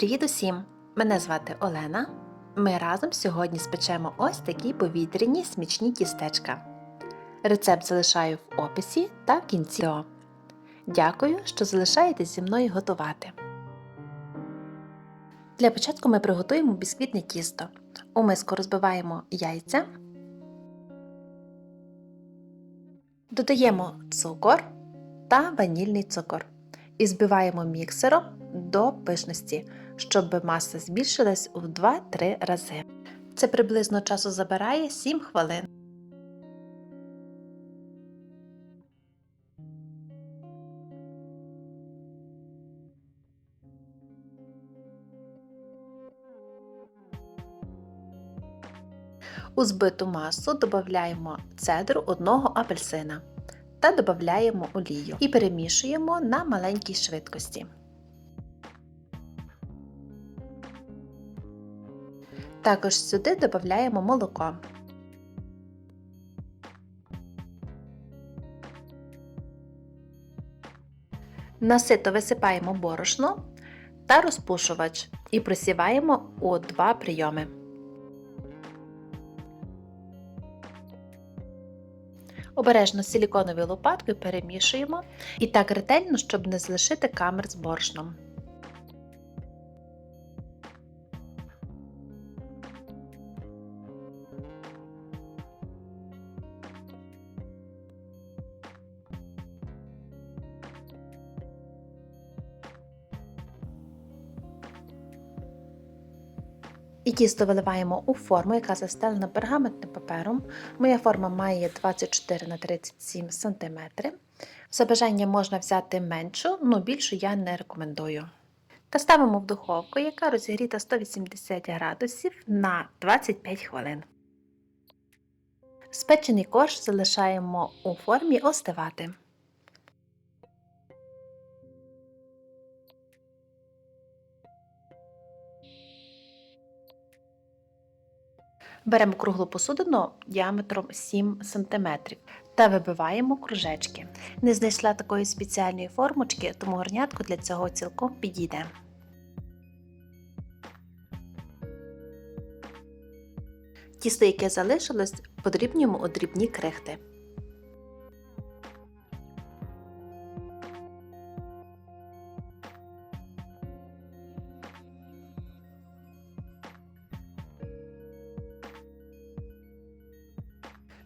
Привіт усім! Мене звати Олена. Ми разом сьогодні спечемо ось такі повітряні смічні тістечка. Рецепт залишаю в описі та в кінці. Дякую, що залишаєтесь зі мною готувати. Для початку ми приготуємо бісквітне тісто. У миску розбиваємо яйця, додаємо цукор та ванільний цукор і збиваємо міксером до пишності, щоб маса збільшилась в 2-3 рази. Це приблизно часу забирає 7 хвилин. У збиту масу додаємо цедру одного апельсина та додаємо олію і перемішуємо на маленькій швидкості. Також сюди додаємо молоко. Насито висипаємо борошно та розпушувач і просіваємо у два прийоми. Обережно силіконовою лопаткою перемішуємо і так ретельно, щоб не залишити камер з борошном. І тісто виливаємо у форму, яка застелена пергаментним папером. Моя форма має 24 на 37 см. За бажання можна взяти меншу, але більшу я не рекомендую. Та ставимо в духовку, яка розігріта 180 градусів на 25 хвилин. Спечений корж залишаємо у формі остивати. Беремо круглу посудину діаметром 7 см та вибиваємо кружечки. Не знайшла такої спеціальної формочки, тому горнятко для цього цілком підійде. Тісто, яке залишилось, подрібнюємо у дрібні крихти.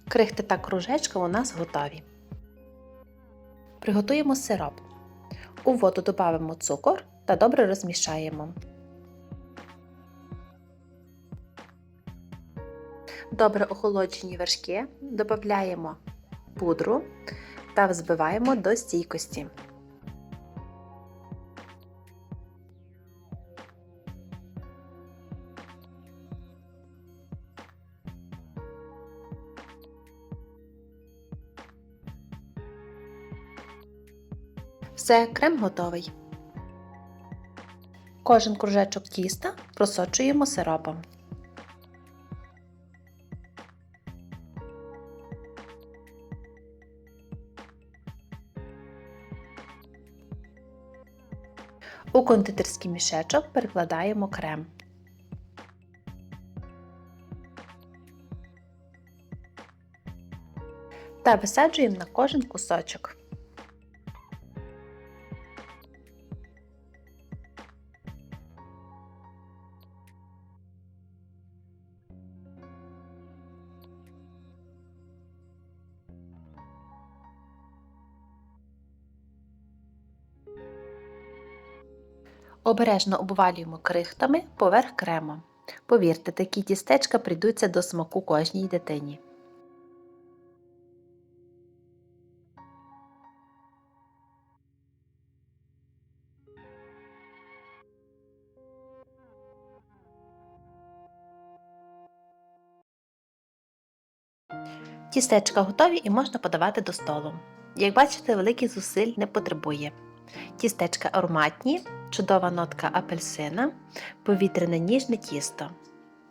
Крихти та кружечка у нас готові. Приготуємо сироп. У воду додамо цукор та добре розмішаємо. Добре охолоджені вершки додаємо пудру та взбиваємо до стійкості. Все, крем готовий. Кожен кружечок тіста просочуємо сиропом. У кондитерський мішечок перекладаємо крем. Та висаджуємо на кожен кусочок. Обережно обвалюємо крихтами поверх крему. Повірте, такі тістечка прийдуться до смаку кожній дитині. Тістечка готові і можна подавати до столу. Як бачите, великих зусиль не потребує. Тістечка ароматні, чудова нотка апельсина, повітряне ніжне тісто.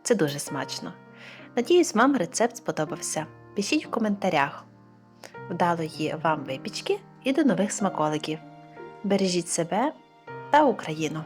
Це дуже смачно. Надіюсь, вам рецепт сподобався. Пишіть в коментарях. Вдалої вам випічки і до нових смаколиків. Бережіть себе та Україну!